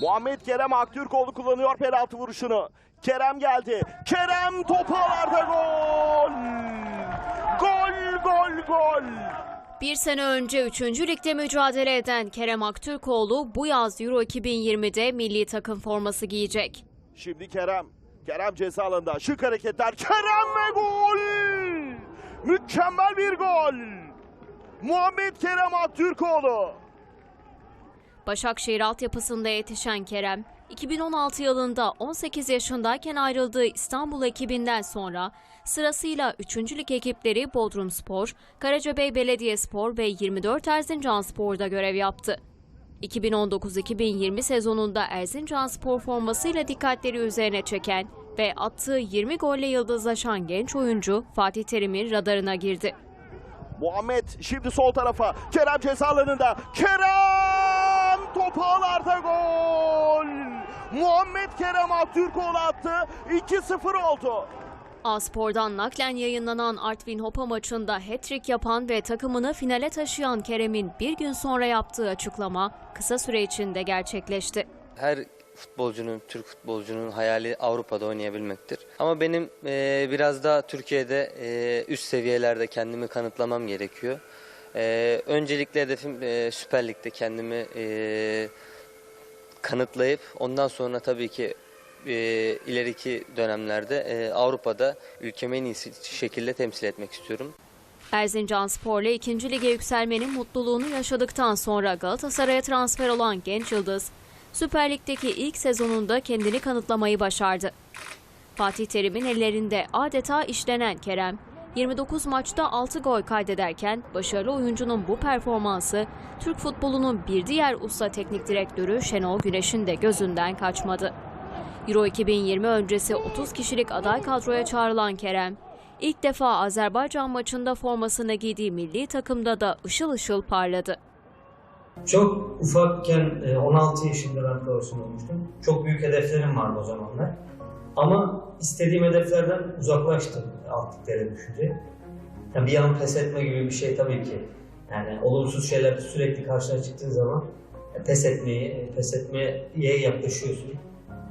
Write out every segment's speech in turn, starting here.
Muhammed Kerem Aktürkoğlu kullanıyor penaltı vuruşunu. Kerem geldi. Kerem topu ağlarda gol. Gol gol gol. Bir sene önce 3. Lig'de mücadele eden Kerem Aktürkoğlu bu yaz Euro 2020'de milli takım forması giyecek. Şimdi Kerem. Kerem ceza alanında. Şık hareketler. Kerem ve gol. Mükemmel bir gol. Muhammed Kerem Aktürkoğlu. Başakşehir altyapısında yetişen Kerem, 2016 yılında 18 yaşındayken ayrıldığı İstanbul ekibinden sonra sırasıyla 3. lig ekipleri Bodrumspor, Karacabey Belediyespor ve 24 Erzincanspor'da görev yaptı. 2019-2020 sezonunda Erzincanspor formasıyla dikkatleri üzerine çeken ve attığı 20 golle yıldızlaşan genç oyuncu Fatih Terim'in radarına girdi. Muhammed şimdi sol tarafa. Kerem ceza alanında. Kerem topu ağlarda gol. Muhammed Kerem Aktürkoğlu attı. 2-0 oldu. A-Spor'dan naklen yayınlanan Artvin Hopa maçında hat-trick yapan ve takımını finale taşıyan Kerem'in bir gün sonra yaptığı açıklama kısa süre içinde gerçekleşti. Her futbolcunun, Türk futbolcunun hayali Avrupa'da oynayabilmektir. Ama benim eee, biraz daha Türkiye'de eee, üst seviyelerde kendimi kanıtlamam gerekiyor. Eee, öncelikle hedefim eee, Süper Lig'de kendimi eee, kanıtlayıp ondan sonra tabii ki eee, ileriki dönemlerde eee, Avrupa'da ülkemi en iyi şekilde temsil etmek istiyorum. Erzincanspor'la 2. lige yükselmenin mutluluğunu yaşadıktan sonra Galatasaray'a transfer olan genç yıldız, Süper Lig'deki ilk sezonunda kendini kanıtlamayı başardı. Fatih Terim'in ellerinde adeta işlenen Kerem, 29 maçta 6 gol kaydederken başarılı oyuncunun bu performansı Türk futbolunun bir diğer usta teknik direktörü Şenol Güneş'in de gözünden kaçmadı. Euro 2020 öncesi 30 kişilik aday kadroya çağrılan Kerem, ilk defa Azerbaycan maçında formasını giydiği milli takımda da ışıl ışıl parladı. Çok ufakken e, 16 yaşında ben profesyonel olmuştum. Çok büyük hedeflerim vardı o zamanlar. Ama istediğim hedeflerden uzaklaştım alt liglere düşünce. Yani bir an pes etme gibi bir şey tabii ki. Yani olumsuz şeyler sürekli karşına çıktığı zaman e, pes etmeyi, pes etmeye yaklaşıyorsun.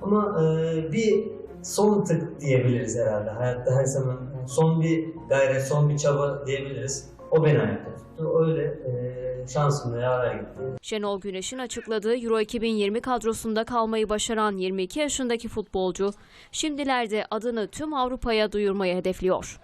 Ama e, bir son tık diyebiliriz herhalde. Hayatta her zaman son bir gayret, son bir çaba diyebiliriz. O beni ayakta. Öyle e, şansımla yaver gitti. Şenol Güneş'in açıkladığı Euro 2020 kadrosunda kalmayı başaran 22 yaşındaki futbolcu, şimdilerde adını tüm Avrupa'ya duyurmayı hedefliyor.